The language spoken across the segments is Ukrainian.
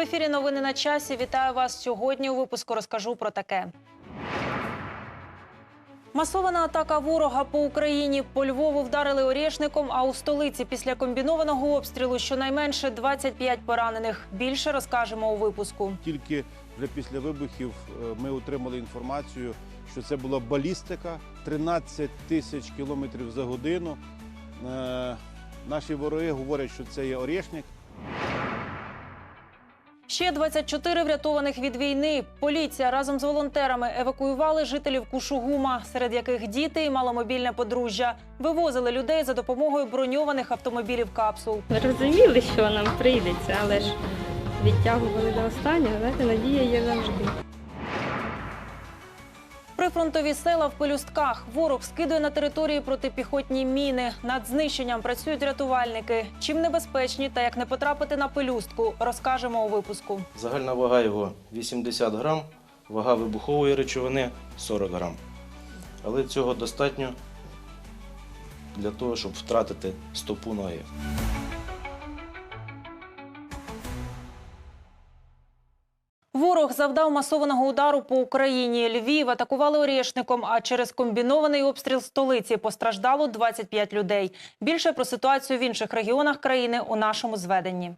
В ефірі новини на часі. Вітаю вас сьогодні. У випуску розкажу про таке. Масована атака ворога по Україні. По Львову вдарили орєшником, а у столиці після комбінованого обстрілу щонайменше 25 поранених. Більше розкажемо у випуску. Тільки вже після вибухів е, ми отримали інформацію, що це була балістика 13 тисяч кілометрів за годину. Е, Наші вороги говорять, що це є Орєшник. Ще 24 врятованих від війни. Поліція разом з волонтерами евакуювали жителів Кушугума, серед яких діти і маломобільне подружжя. Вивозили людей за допомогою броньованих автомобілів капсул. Розуміли, що нам прийдеться, але ж відтягували до останнього. Знаєте, надія є завжди. Прифронтові села в пелюстках. Ворог скидує на території протипіхотні міни. Над знищенням працюють рятувальники. Чим небезпечні та як не потрапити на пелюстку, розкажемо у випуску. Загальна вага його 80 грам, вага вибухової речовини 40 грам. Але цього достатньо для того, щоб втратити стопу ноги. Ворог завдав масованого удару по Україні. Львів атакували орєшником, а через комбінований обстріл столиці постраждало 25 людей. Більше про ситуацію в інших регіонах країни у нашому зведенні.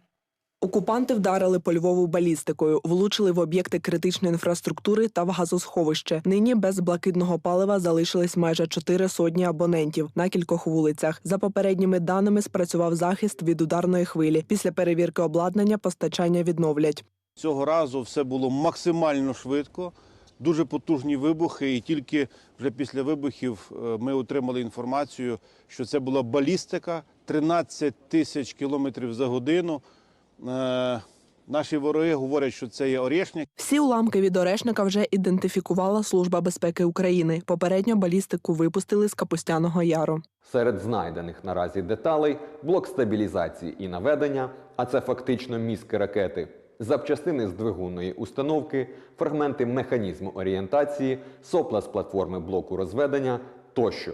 Окупанти вдарили по Львову балістикою, влучили в об'єкти критичної інфраструктури та в газосховище. Нині без блакитного палива залишились майже чотири сотні абонентів на кількох вулицях. За попередніми даними спрацював захист від ударної хвилі. Після перевірки обладнання постачання відновлять. Цього разу все було максимально швидко, дуже потужні вибухи, і тільки вже після вибухів е, ми отримали інформацію, що це була балістика 13 тисяч кілометрів за годину. Е, Наші вороги говорять, що це є Орєшник. Всі уламки від орешника вже ідентифікувала Служба безпеки України. Попередньо балістику випустили з Капустяного Яру. Серед знайдених наразі деталей блок стабілізації і наведення, а це фактично мізки ракети, запчастини з двигунної установки, фрагменти механізму орієнтації, сопла з платформи блоку розведення тощо.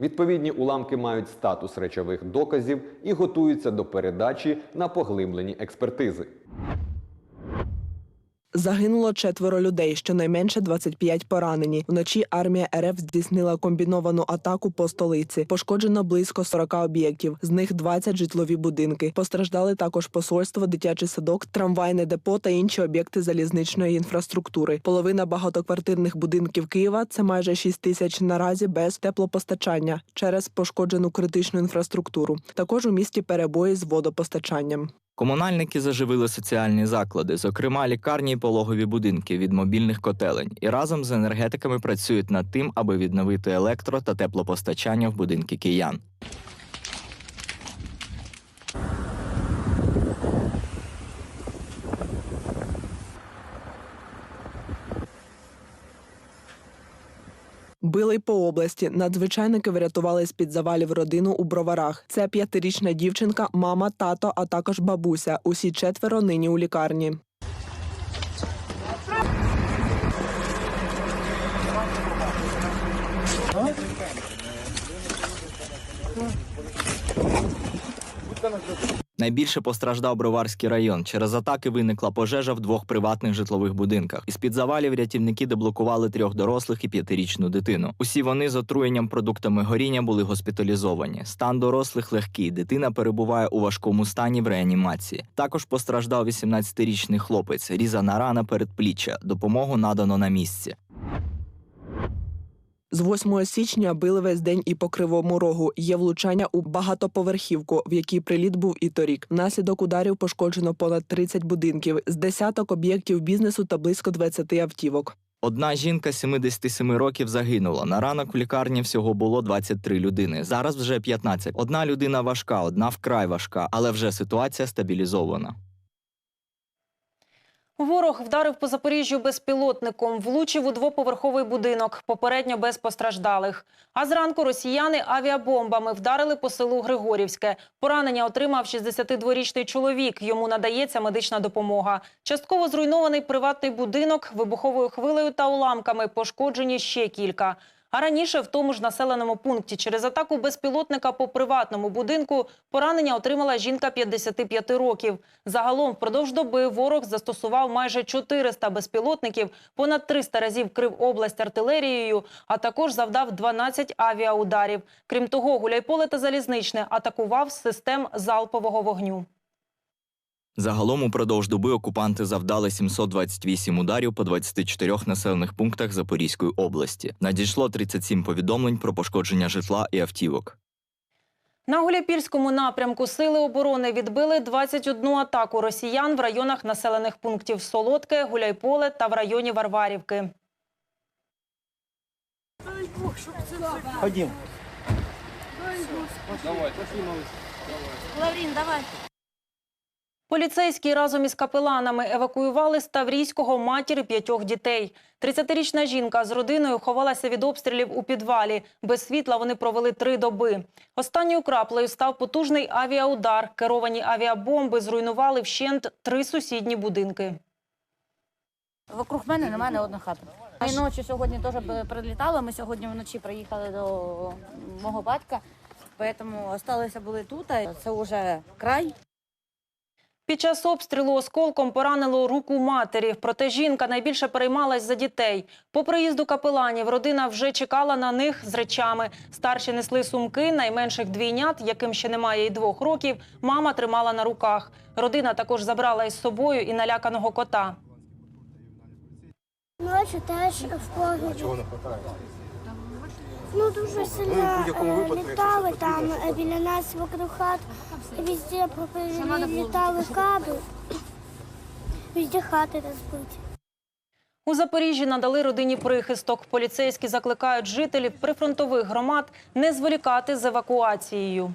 Відповідні уламки мають статус речових доказів і готуються до передачі на поглиблені експертизи. Загинуло четверо людей, щонайменше 25 поранені. Вночі армія РФ здійснила комбіновану атаку по столиці. Пошкоджено близько 40 об'єктів, з них 20 житлові будинки. Постраждали також посольство, дитячий садок, трамвайне депо та інші об'єкти залізничної інфраструктури. Половина багатоквартирних будинків Києва це майже 6 тисяч наразі без теплопостачання через пошкоджену критичну інфраструктуру. Також у місті перебої з водопостачанням. Комунальники заживили соціальні заклади, зокрема лікарні і пологові будинки від мобільних котелень, і разом з енергетиками працюють над тим, аби відновити електро та теплопостачання в будинки киян. Били й по області. Надзвичайники врятували з під завалів родину у броварах. Це п'ятирічна дівчинка, мама, тато, а також бабуся. Усі четверо нині у лікарні. Найбільше постраждав Броварський район. Через атаки виникла пожежа в двох приватних житлових будинках. Із під завалів рятівники деблокували трьох дорослих і п'ятирічну дитину. Усі вони з отруєнням продуктами горіння були госпіталізовані. Стан дорослих легкий. Дитина перебуває у важкому стані в реанімації. Також постраждав 18-річний хлопець. Різана рана передпліччя. Допомогу надано на місці. З 8 січня били весь день і по кривому рогу. Є влучання у багатоповерхівку, в якій приліт був і торік. Внаслідок ударів пошкоджено понад 30 будинків, з десяток об'єктів бізнесу та близько 20 автівок. Одна жінка 77 років загинула. На ранок в лікарні всього було 23 людини. Зараз вже 15. Одна людина важка, одна вкрай важка, але вже ситуація стабілізована. Ворог вдарив по Запоріжжю безпілотником, влучив у двоповерховий будинок, попередньо без постраждалих. А зранку росіяни авіабомбами вдарили по селу Григорівське. Поранення отримав 62-річний чоловік. Йому надається медична допомога. Частково зруйнований приватний будинок, вибуховою хвилею та уламками пошкоджені ще кілька. А раніше в тому ж населеному пункті через атаку безпілотника по приватному будинку поранення отримала жінка 55 років. Загалом впродовж доби ворог застосував майже 400 безпілотників, понад 300 разів крив область артилерією, а також завдав 12 авіаударів. Крім того, Гуляйполе та Залізничне атакував з систем залпового вогню. Загалом упродовж доби окупанти завдали 728 ударів по 24 населених пунктах Запорізької області. Надійшло 37 повідомлень про пошкодження житла і автівок. На Гуляйпільському напрямку сили оборони відбили 21 атаку росіян в районах населених пунктів Солодке, Гуляйполе та в районі Варварівки. Лаврін, давай. Поліцейські разом із капеланами евакуювали з Таврійського матір п'ятьох дітей. 30-річна жінка з родиною ховалася від обстрілів у підвалі. Без світла вони провели три доби. Останньою краплею став потужний авіаудар. Керовані авіабомби зруйнували вщент три сусідні будинки. Вокруг мене немає ні одної хати. І ночі сьогодні теж прилітало. Ми сьогодні вночі приїхали до мого батька, тому залишилися були тут. Це вже край. Під час обстрілу осколком поранило руку матері. Проте жінка найбільше переймалась за дітей. По приїзду капеланів родина вже чекала на них з речами. Старші несли сумки, найменших двійнят, яким ще немає й двох років, мама тримала на руках. Родина також забрала із собою і наляканого кота. Ночі теж в погрібі. Ну дуже сильно е, літали там е, біля нас вокруг хат. Везде літали каби. Везде хати розбиті. У Запоріжжі надали родині прихисток. Поліцейські закликають жителів прифронтових громад не зволікати з евакуацією.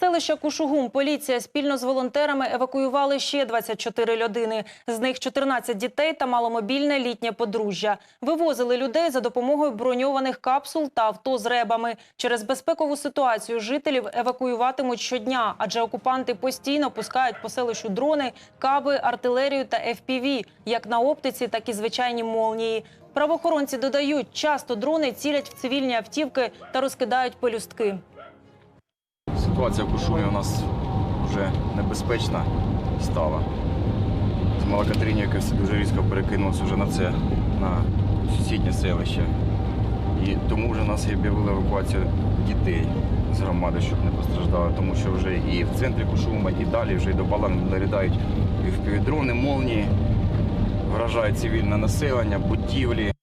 Селища Кушугум поліція спільно з волонтерами евакуювали ще 24 людини. З них 14 дітей та маломобільне літнє подружжя. Вивозили людей за допомогою броньованих капсул та авто з ребами. Через безпекову ситуацію жителів евакуюватимуть щодня, адже окупанти постійно пускають по селищу дрони, каби, артилерію та FPV, як на оптиці, так і звичайні молнії. Правоохоронці додають, часто дрони цілять в цивільні автівки та розкидають пелюстки. Ситуація в Кушумі у нас вже небезпечна стала. З Малокатеринівки все дуже різко перекинулося вже на це, на сусіднє селище. І тому вже нас і об'явили евакуацію дітей з громади, щоб не постраждали, тому що вже і в центрі Кушума, і далі вже і до Балан нарядають і впівдрони, молнії, вражають цивільне населення, будівлі.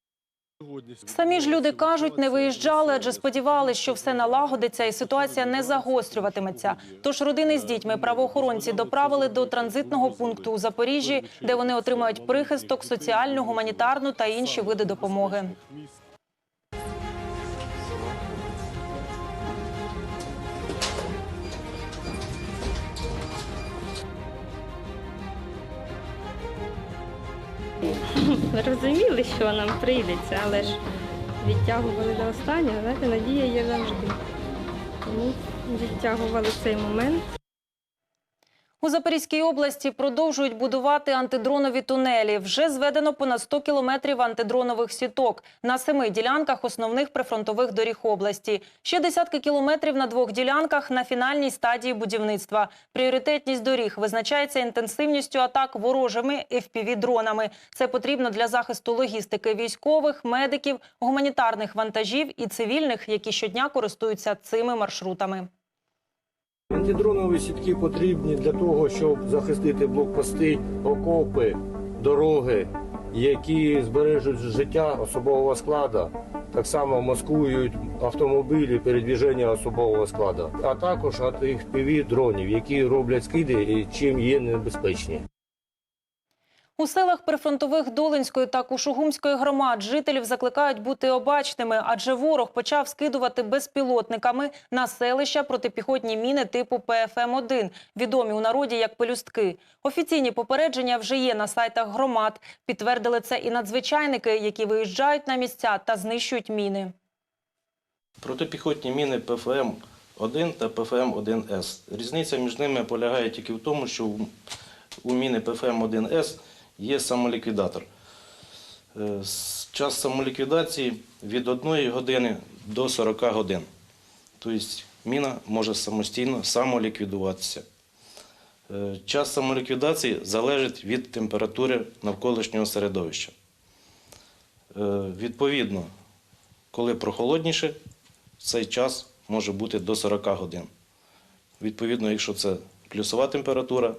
Самі ж люди кажуть, не виїжджали, адже сподівались, що все налагодиться і ситуація не загострюватиметься. Тож родини з дітьми правоохоронці доправили до транзитного пункту у Запоріжжі, де вони отримають прихисток, соціальну, гуманітарну та інші види допомоги. Розуміли, що нам прийдеться, але ж відтягували до останнього. Знаєте, надія є завжди. Тому відтягували цей момент. У Запорізькій області продовжують будувати антидронові тунелі. Вже зведено понад 100 кілометрів антидронових сіток на семи ділянках основних прифронтових доріг області. Ще десятки кілометрів на двох ділянках на фінальній стадії будівництва. Пріоритетність доріг визначається інтенсивністю атак ворожими FPV-дронами. Це потрібно для захисту логістики військових, медиків, гуманітарних вантажів і цивільних, які щодня користуються цими маршрутами. Антидронові сітки потрібні для того, щоб захистити блокпости, окопи, дороги, які збережуть життя особового складу, так само маскують автомобілі передвіження особового складу, а також від дронів, які роблять скиди і чим є небезпечні. У селах прифронтових Долинської та Кушугумської громад жителів закликають бути обачними, адже ворог почав скидувати безпілотниками на селища протипіхотні міни типу ПФМ-1, відомі у народі як пелюстки. Офіційні попередження вже є на сайтах громад. Підтвердили це і надзвичайники, які виїжджають на місця та знищують міни. Протипіхотні міни ПФМ-1 та ПФМ-1С. Різниця між ними полягає тільки в тому, що у- міни ПФМ-1С є самоліквідатор. Е, Час самоліквідації від 1 години до 40 годин. Тобто міна може самостійно самоліквідуватися. Е, Час самоліквідації залежить від температури навколишнього середовища. Е, Відповідно, коли прохолодніше, цей час може бути до 40 годин. Відповідно, якщо це плюсова температура,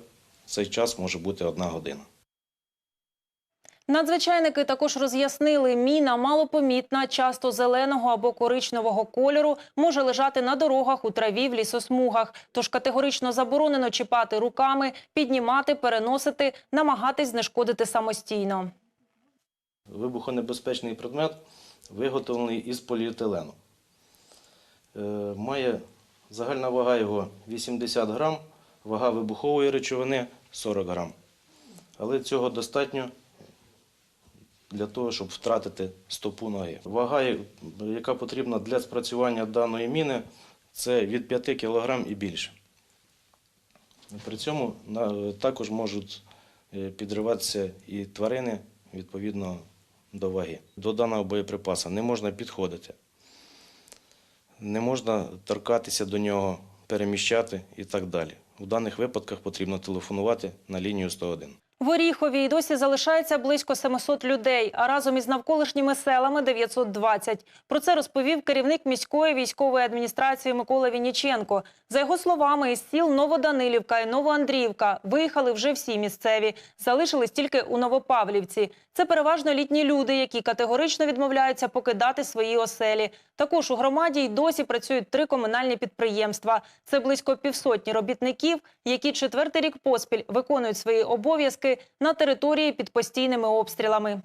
цей час може бути 1 година. Надзвичайники також роз'яснили, міна малопомітна, часто зеленого або коричневого кольору, може лежати на дорогах, у траві, в лісосмугах. Тож категорично заборонено чіпати руками, піднімати, переносити, намагатись знешкодити самостійно. Вибухонебезпечний предмет виготовлений із поліетилену. Е, Має загальна вага його 80 грам, вага вибухової речовини 40 грам. Але цього достатньо для того, щоб втратити стопу ноги. Вага, яка потрібна для спрацювання даної міни, це від 5 кг і більше. При цьому також можуть е, підриватися і тварини відповідно до ваги. До даного боєприпаса не можна підходити, не можна торкатися до нього, переміщати і так далі. У даних випадках потрібно телефонувати на лінію 101. В Оріхові й досі залишається близько 700 людей, а разом із навколишніми селами 920. Про це розповів керівник міської військової адміністрації Микола Вінніченко. За його словами, із сіл Новоданилівка і Новоандріївка виїхали вже всі місцеві. Залишились тільки у Новопавлівці. Це переважно літні люди, які категорично відмовляються покидати свої оселі. Також у громаді й досі працюють три комунальні підприємства. Це близько півсотні робітників, які четвертий рік поспіль виконують свої обов'язки на території під постійними обстрілами.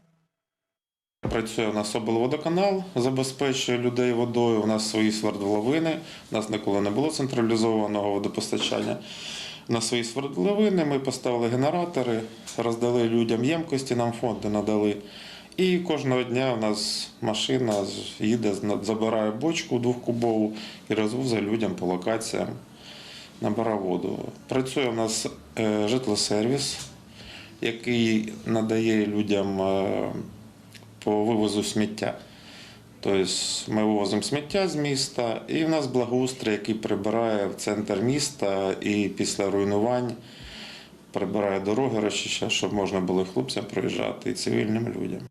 Працює у нас облводоканал, забезпечує людей водою. У нас свої свердловини. У нас ніколи не було централізованого водопостачання. На свої свердловини ми поставили генератори, роздали людям ємкості, нам фонди надали. І кожного дня у нас машина їде, забирає бочку двохкубову і розвозить людям по локаціям, набирає воду. Працює у нас е, житлосервіс, який надає людям е, по вивозу сміття. Тобто ми вивозимо сміття з міста, і в нас благоустрій, який прибирає в центр міста і після руйнувань прибирає дороги, розчищає, щоб можна було хлопцям проїжджати і цивільним людям.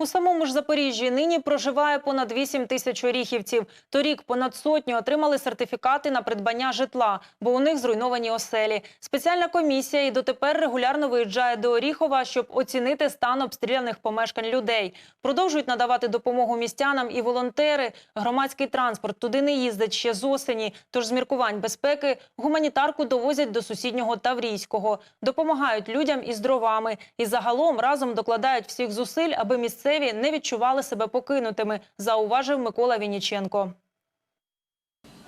У самому ж Запоріжжі нині проживає понад 8 тисяч оріхівців. Торік понад сотню отримали сертифікати на придбання житла, бо у них зруйновані оселі. Спеціальна комісія і дотепер регулярно виїжджає до Оріхова, щоб оцінити стан обстріляних помешкань людей. Продовжують надавати допомогу містянам і волонтери. Громадський транспорт туди не їздить ще з осені. Тож з міркувань безпеки гуманітарку довозять до сусіднього Таврійського. Допомагають людям із дровами. І загалом разом докладають всіх зусиль, аби місцеві не відчували себе покинутими, зауважив Микола Вінніченко.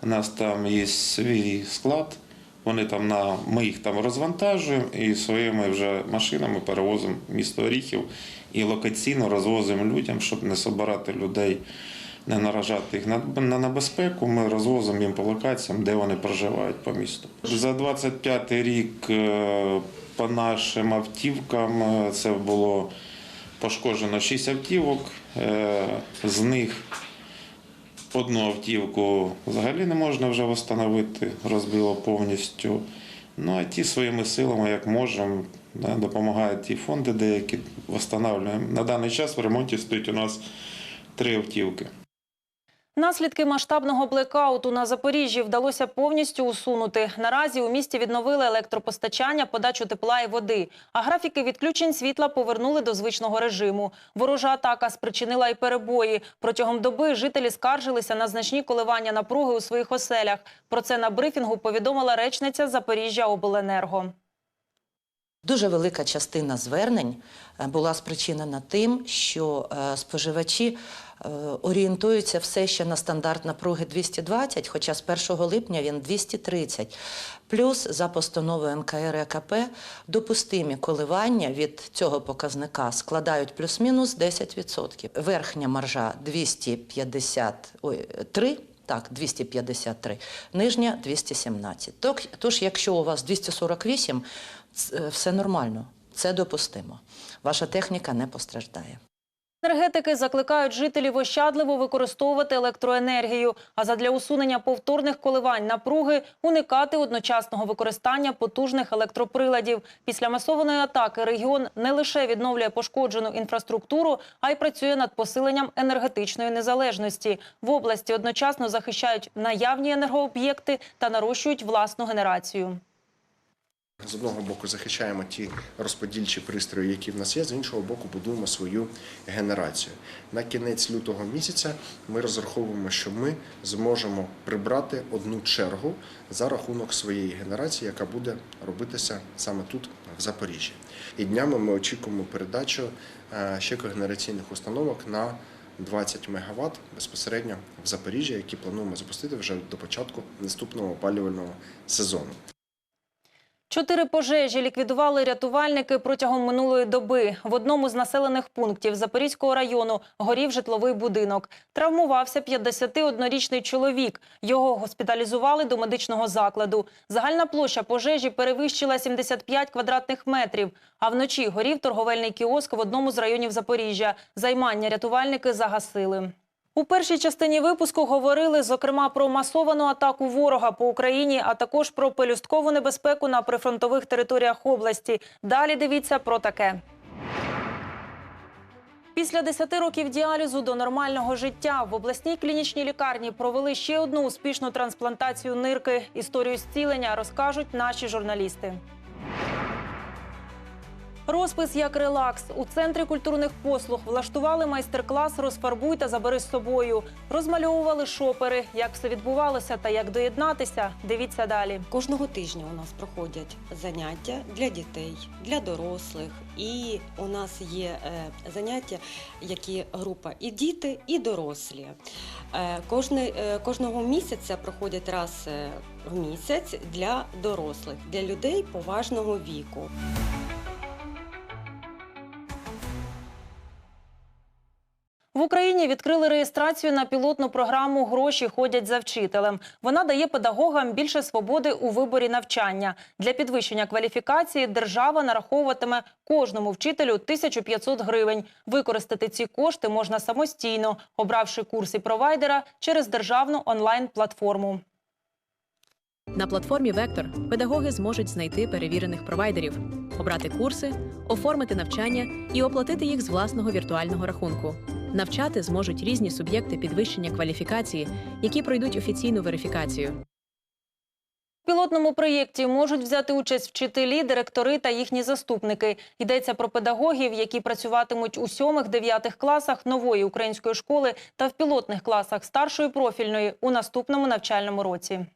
У нас там є свій склад. Вони там на ми їх там розвантажуємо і своїми вже машинами перевозимо місто Оріхів і локаційно розвозимо людям, щоб не собирати людей, не наражати їх на, на небезпеку. Ми розвозимо їм по локаціям, де вони проживають по місту. За 25 рік е, по нашим автівкам е, це було пошкоджено 6 автівок. Е, З них Одну автівку взагалі не можна вже встановити, розбило повністю. Ну а ті своїми силами, як можемо, допомагають ті фонди, деякі встановлюємо. На даний час в ремонті стоїть у нас три автівки. Наслідки масштабного блекауту на Запоріжжі вдалося повністю усунути. Наразі у місті відновили електропостачання, подачу тепла і води. А графіки відключень світла повернули до звичного режиму. Ворожа атака спричинила й перебої. Протягом доби жителі скаржилися на значні коливання напруги у своїх оселях. Про це на брифінгу повідомила речниця Запоріжжя Обленерго. Дуже велика частина звернень е, була спричинена тим, що е, споживачі е, орієнтуються все ще на стандарт напруги 220, хоча з 1 липня він 230. Плюс за постановою НКРЕКП допустимі коливання від цього показника складають плюс-мінус 10%. Верхня маржа 253, так, 253, нижня 217. Тож, якщо у вас 248, ц- е, все нормально, це допустимо. Ваша техніка не постраждає. Енергетики закликають жителів ощадливо використовувати електроенергію, а задля усунення повторних коливань напруги уникати одночасного використання потужних електроприладів. Після масованої атаки регіон не лише відновлює пошкоджену інфраструктуру, а й працює над посиленням енергетичної незалежності. В області одночасно захищають наявні енергооб'єкти та нарощують власну генерацію. З одного боку захищаємо ті розподільчі пристрої, які в нас є, з іншого боку, будуємо свою генерацію. На кінець лютого місяця ми розраховуємо, що ми зможемо прибрати одну чергу за рахунок своєї генерації, яка буде робитися саме тут, в Запоріжжі. І днями ми очікуємо передачу е, ще когенераційних установок на 20 МВт безпосередньо в Запоріжжі, які плануємо запустити вже до початку наступного опалювального сезону. Чотири пожежі ліквідували рятувальники протягом минулої доби. В одному з населених пунктів Запорізького району горів житловий будинок. Травмувався 51-річний чоловік. Його госпіталізували до медичного закладу. Загальна площа пожежі перевищила 75 квадратних метрів. А вночі горів торговельний кіоск в одному з районів Запоріжжя. Займання рятувальники загасили. У першій частині випуску говорили, зокрема, про масовану атаку ворога по Україні, а також про пелюсткову небезпеку на прифронтових територіях області. Далі дивіться про таке. Після 10 років діалізу до нормального життя в обласній клінічній лікарні провели ще одну успішну трансплантацію нирки. Історію зцілення розкажуть наші журналісти. Розпис як релакс у центрі культурних послуг влаштували майстер-клас Розфарбуй та забери з собою. Розмальовували шопери. Як все відбувалося та як доєднатися. Дивіться далі. Кожного тижня у нас проходять заняття для дітей, для дорослих, і у нас є е, заняття, які група і діти, і дорослі. Е, е, кожного місяця проходять раз в місяць для дорослих, для людей поважного віку. В Україні відкрили реєстрацію на пілотну програму Гроші ходять за вчителем. Вона дає педагогам більше свободи у виборі навчання. Для підвищення кваліфікації держава нараховуватиме кожному вчителю 1500 гривень. Використати ці кошти можна самостійно, обравши курси провайдера через державну онлайн-платформу. На платформі Вектор педагоги зможуть знайти перевірених провайдерів, обрати курси, оформити навчання і оплатити їх з власного віртуального рахунку. Навчати зможуть різні суб'єкти підвищення кваліфікації, які пройдуть офіційну верифікацію. У пілотному проєкті можуть взяти участь вчителі, директори та їхні заступники. Йдеться про педагогів, які працюватимуть у сьомих-дев'ятих класах нової української школи та в пілотних класах старшої профільної у наступному навчальному році.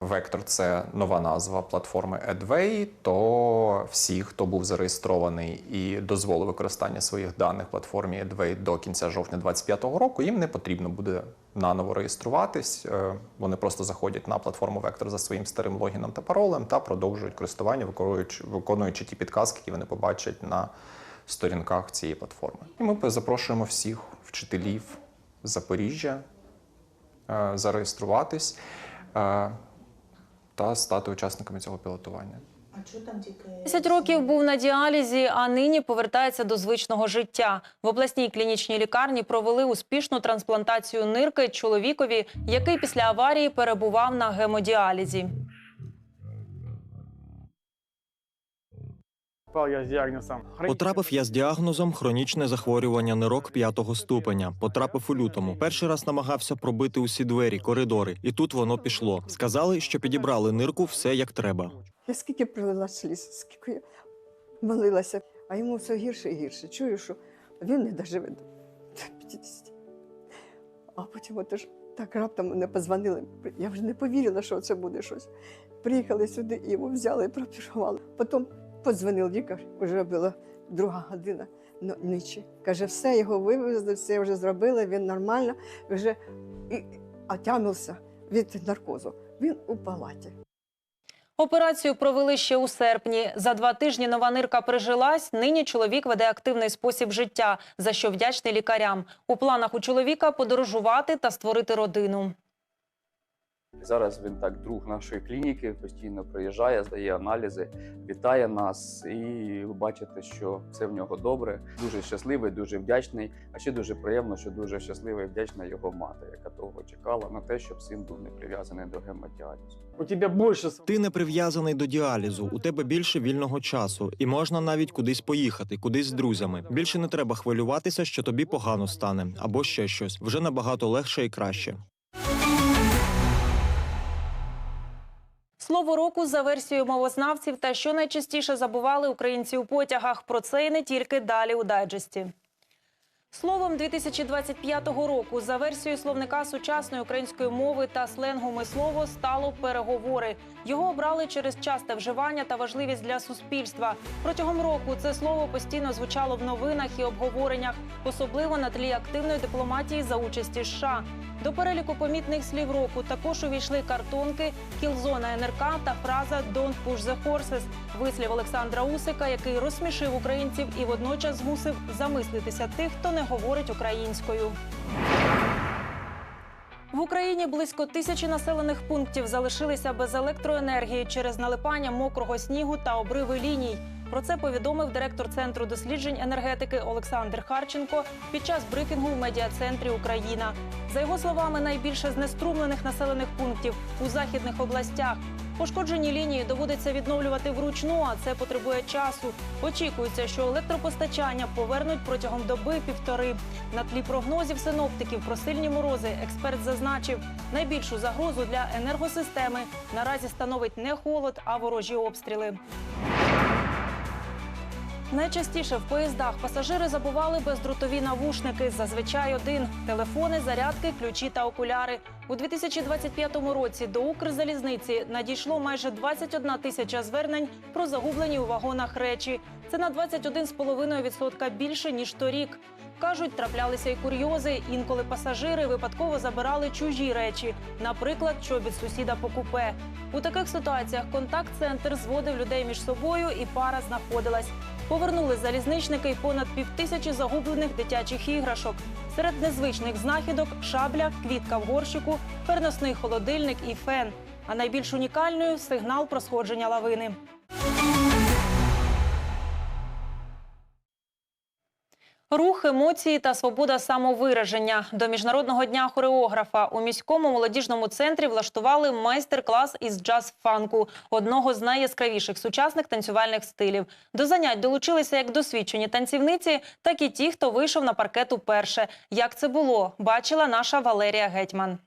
Вектор це нова назва платформи Edway, то всі, хто був зареєстрований і дозволив використання своїх даних платформі Edway до кінця жовтня 2025 року, їм не потрібно буде наново реєструватись. Е, Вони просто заходять на платформу Вектор за своїм старим логіном та паролем та продовжують користування, виконуючи, ті підказки, які вони побачать на сторінках цієї платформи. І ми запрошуємо всіх вчителів Запоріжжя е, зареєструватись. Та стати учасниками цього пілотування. 10 років був на діалізі, а нині повертається до звичного життя. В обласній клінічній лікарні провели успішну трансплантацію нирки чоловікові, який після аварії перебував на гемодіалізі. Потрапив я з діагнозом хронічне захворювання нирок п'ятого ступеня. Потрапив у лютому. Перший раз намагався пробити усі двері, коридори, і тут воно пішло. Сказали, що підібрали нирку все як треба. Я скільки пролила сліз, скільки я молилася, а йому все гірше і гірше. Чую, що він не доживе до 50. А потім от ж так раптом мене позвонили. Я вже не повірила, що це буде щось. Приїхали сюди, і його взяли і пропірували. Потім подзвонив лікар, вже була друга година ночі. Каже, все, його вивезли, все вже зробили, він нормально, вже і від наркозу. Він у палаті. Операцію провели ще у серпні. За два тижні нова нирка прижилась. Нині чоловік веде активний спосіб життя, за що вдячний лікарям. У планах у чоловіка подорожувати та створити родину. Зараз він так друг нашої клініки, постійно приїжджає, здає аналізи, вітає нас, і ви бачите, що все в нього добре. Дуже щасливий, дуже вдячний. А ще дуже приємно, що дуже щаслива і вдячна його мати, яка довго чекала на те, щоб син був не прив'язаний до гемодіалізу. У тебе більше ти не прив'язаний до діалізу. У тебе більше вільного часу, і можна навіть кудись поїхати, кудись з друзями. Більше не треба хвилюватися, що тобі погано стане або ще щось. Вже набагато легше і краще. Слово року за версією мовознавців та що найчастіше забували українці у потягах. Про це і не тільки далі у дайджесті. Словом 2025 року за версією словника сучасної української мови та сленгу мислово стало переговори. Його обрали через часте вживання та важливість для суспільства. Протягом року це слово постійно звучало в новинах і обговореннях, особливо на тлі активної дипломатії за участі США. До переліку помітних слів року також увійшли картонки, кілзона НРК та фраза «Don't push the horses» – вислів Олександра Усика, який розсмішив українців і водночас змусив замислитися тих, хто не говорить українською. В Україні близько тисячі населених пунктів залишилися без електроенергії через налипання мокрого снігу та обриви ліній. Про це повідомив директор центру досліджень енергетики Олександр Харченко під час брифінгу в медіа-центрі Україна. За його словами, найбільше знеструмлених населених пунктів у західних областях. Пошкоджені лінії доводиться відновлювати вручну, а це потребує часу. Очікується, що електропостачання повернуть протягом доби півтори. На тлі прогнозів синоптиків про сильні морози експерт зазначив, найбільшу загрозу для енергосистеми наразі становить не холод, а ворожі обстріли. Найчастіше в поїздах пасажири забували бездротові навушники. Зазвичай один телефони, зарядки, ключі та окуляри. У 2025 році до Укрзалізниці надійшло майже 21 тисяча звернень про загублені у вагонах речі. Це на 21,5% більше ніж торік. Кажуть, траплялися і курйози. Інколи пасажири випадково забирали чужі речі, наприклад, чобіт сусіда по купе. У таких ситуаціях контакт-центр зводив людей між собою, і пара знаходилась. Повернули залізничники й понад півтисячі загублених дитячих іграшок. Серед незвичних знахідок шабля, квітка в горщику, переносний холодильник і фен. А найбільш унікальною сигнал про сходження лавини. Рух, емоції та свобода самовираження. До міжнародного дня хореографа у міському молодіжному центрі влаштували майстер-клас із джаз-фанку, одного з найяскравіших сучасних танцювальних стилів. До занять долучилися як досвідчені танцівниці, так і ті, хто вийшов на паркет уперше. Як це було, бачила наша Валерія Гетьман.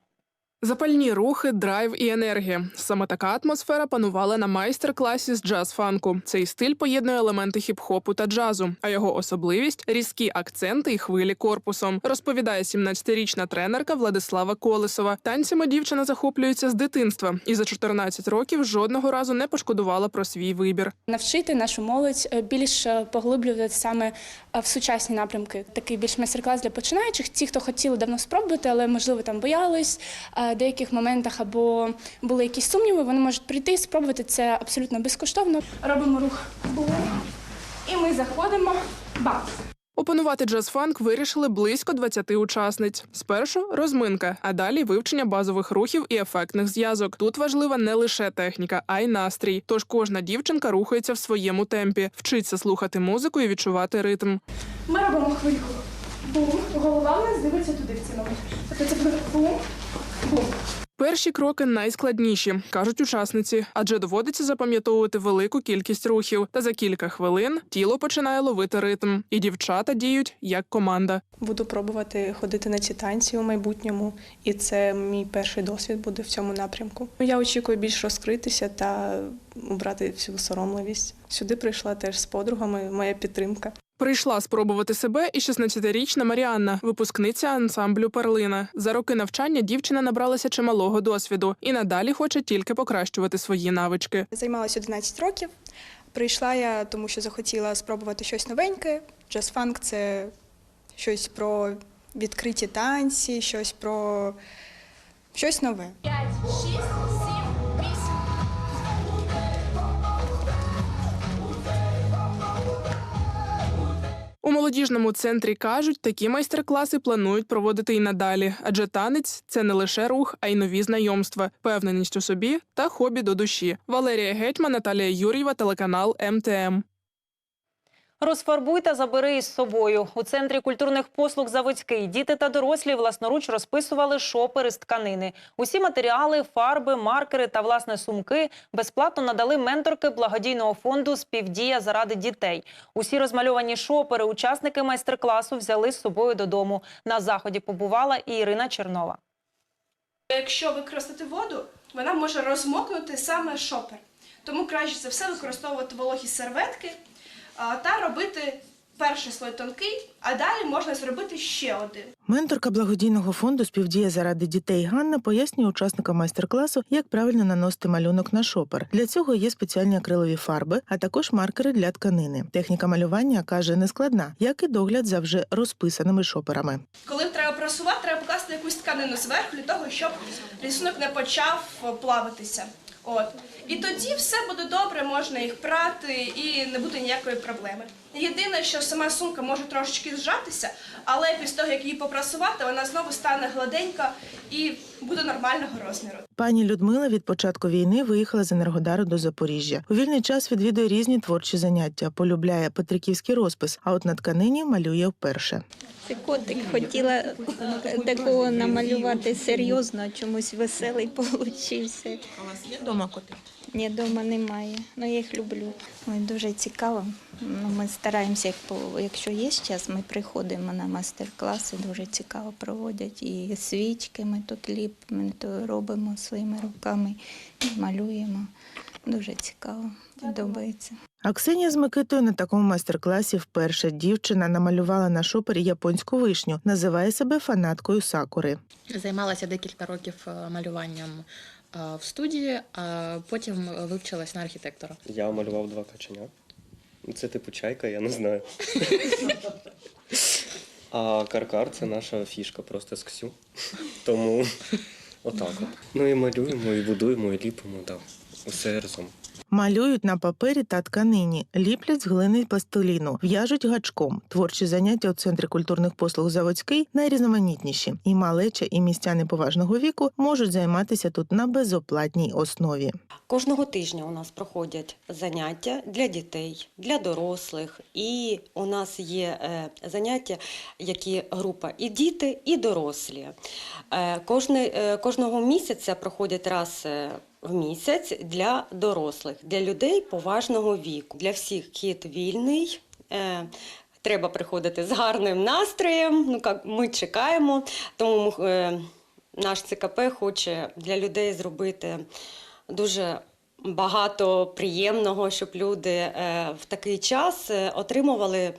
Запальні рухи, драйв і енергія. Саме така атмосфера панувала на майстер-класі з джаз-фанку. Цей стиль поєднує елементи хіп-хопу та джазу, а його особливість різкі акценти і хвилі корпусом. Розповідає 17-річна тренерка Владислава Колесова. Танцями дівчина захоплюється з дитинства і за 14 років жодного разу не пошкодувала про свій вибір. навчити нашу молодь е, більш е, поглиблювати саме е, в сучасні напрямки. Такий більш майстер-клас для починаючих. Ті, хто хотіли давно спробувати, але можливо там боялись деяких моментах або були якісь сумніви, вони можуть прийти і спробувати це абсолютно безкоштовно. Робимо рух і ми заходимо. Бам! Опанувати джаз-фанк вирішили близько 20 учасниць. Спершу розминка, а далі вивчення базових рухів і ефектних зв'язок. Тут важлива не лише техніка, а й настрій. Тож кожна дівчинка рухається в своєму темпі, вчиться слухати музику і відчувати ритм. Ми робимо хвильку. Бум. Голова в нас дивиться туди в ці ноги. Тобто це буде бум. Перші кроки найскладніші, кажуть учасниці, адже доводиться запам'ятовувати велику кількість рухів. Та за кілька хвилин тіло починає ловити ритм, і дівчата діють як команда. Буду пробувати ходити на ці танці у майбутньому, і це мій перший досвід буде в цьому напрямку. Я очікую більш розкритися та убрати всю соромливість. Сюди прийшла теж з подругами, моя підтримка. Прийшла спробувати себе і 16-річна Маріанна, випускниця ансамблю Перлина. За роки навчання дівчина набралася чималого досвіду і надалі хоче тільки покращувати свої навички. Займалася 11 років. Прийшла я, тому що захотіла спробувати щось новеньке. Джаз-фанк – це щось про відкриті танці, щось про щось нове. У молодіжному центрі кажуть, такі майстер-класи планують проводити і надалі, адже танець це не лише рух, а й нові знайомства, впевненість у собі та хобі до душі. Валерія Гетьман, Наталія Юр'єва, телеканал МТМ. Розфарбуй та забери із собою. У центрі культурних послуг Заводський діти та дорослі власноруч розписували шопери з тканини. Усі матеріали, фарби, маркери та власне сумки безплатно надали менторки благодійного фонду Співдія заради дітей. Усі розмальовані шопери учасники майстер-класу взяли з собою додому. На заході побувала і Ірина Чернова. Якщо використати воду, вона може розмокнути саме шопер. Тому краще за все використовувати вологі серветки та робити перший слой тонкий, а далі можна зробити ще один. Менторка благодійного фонду Співдія заради дітей Ганна пояснює учасникам майстер-класу, як правильно наносити малюнок на шопер. Для цього є спеціальні акрилові фарби, а також маркери для тканини. Техніка малювання каже нескладна, як і догляд за вже розписаними шоперами. Коли треба просувати, треба покласти якусь тканину зверху для того, щоб рисунок не почав е, плаватися. От. І тоді все буде добре, можна їх прати і не буде ніякої проблеми. Єдине, що сама сумка може трошечки зжатися, але після того, як її попрасувати, вона знову стане гладенька і буде нормального розміру. Пані Людмила від початку війни виїхала з Енергодару до Запоріжжя. У вільний час відвідує різні творчі заняття, полюбляє петриківський розпис, а от на тканині малює вперше. Це котик хотіла такого намалювати серйозно, чомусь веселий получився. У вас є вдома котик? Ні, вдома немає. Ну я їх люблю. Ой, дуже цікаво. Ну, ми стараємося, як по- якщо є час, ми приходимо на майстер-класи, дуже цікаво проводять. І свічки ми тут ліпимо, то робимо своїми руками, і малюємо. Дуже цікаво, подобається. А Ксенія з Микитою на такому майстер-класі вперше дівчина намалювала на шопері японську вишню, називає себе фанаткою сакури. Займалася декілька років е, малюванням е, в студії, а потім вивчилась на архітектора. Я малював два каченя. Це типу чайка, я не знаю. А каркар це наша фішка просто з Ксю. Тому отак от. Ну і малюємо, і будуємо, і ліпимо, так. Усе разом. Малюють на папері та тканині, ліплять з глини пластиліну, в'яжуть гачком. Творчі заняття у центрі культурних послуг Заводський найрізноманітніші. І малеча, і містяни поважного віку можуть займатися тут на безоплатній основі. Кожного тижня у нас проходять заняття для дітей, для дорослих, і у нас є е, заняття, які група і діти, і дорослі. Е, кожне- е, Кожного місяця проходять раз. В місяць для дорослих, для людей поважного віку. Для всіх хід вільний. Е, Треба приходити з гарним настроєм. Ну як ми чекаємо. Тому е, наш ЦКП хоче для людей зробити дуже багато приємного, щоб люди е, в такий час отримували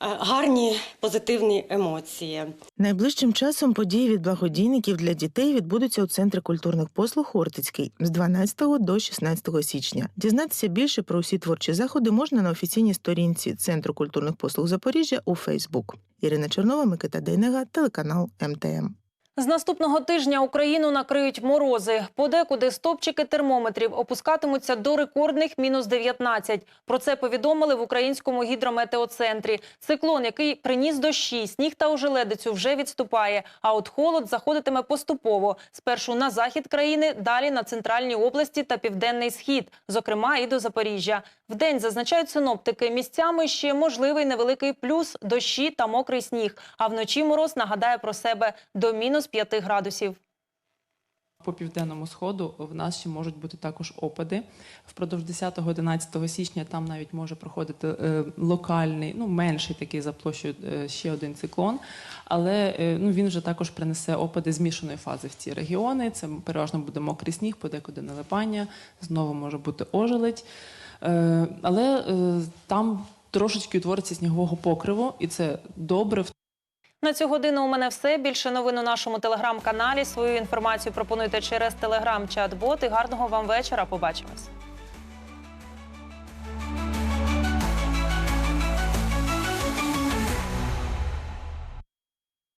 гарні позитивні емоції. Найближчим часом події від благодійників для дітей відбудуться у центрі культурних послуг Хортицький з 12 до 16 січня. Дізнатися більше про усі творчі заходи можна на офіційній сторінці Центру культурних послуг Запоріжжя у Фейсбук. Ірина Чернова, Микита Дейнега, телеканал МТМ. З наступного тижня Україну накриють морози. Подекуди стопчики термометрів опускатимуться до рекордних мінус 19. Про це повідомили в українському гідрометеоцентрі. Циклон, який приніс дощі, сніг та ожеледицю, вже відступає. А от холод заходитиме поступово. Спершу на захід країни, далі на центральній області та південний схід, зокрема і до Запоріжжя. Вдень зазначають синоптики. Місцями ще можливий невеликий плюс дощі та мокрий сніг. А вночі мороз нагадає про себе до мінус 5 градусів. По південному сходу в нас ще можуть бути також опади. Впродовж 10-11 січня там навіть може проходити е, локальний, ну менший такий за площею е, ще один циклон. Але е, ну, він вже також принесе опади змішаної фази в ці регіони. Це переважно буде мокрий сніг, подекуди налипання, знову може бути ожеледь. Але там трошечки утвориться снігового покриву, і це добре. На цю годину у мене все. Більше новин у нашому телеграм-каналі. Свою інформацію пропонуйте через телеграм-чат-бот. І гарного вам вечора. Побачимось.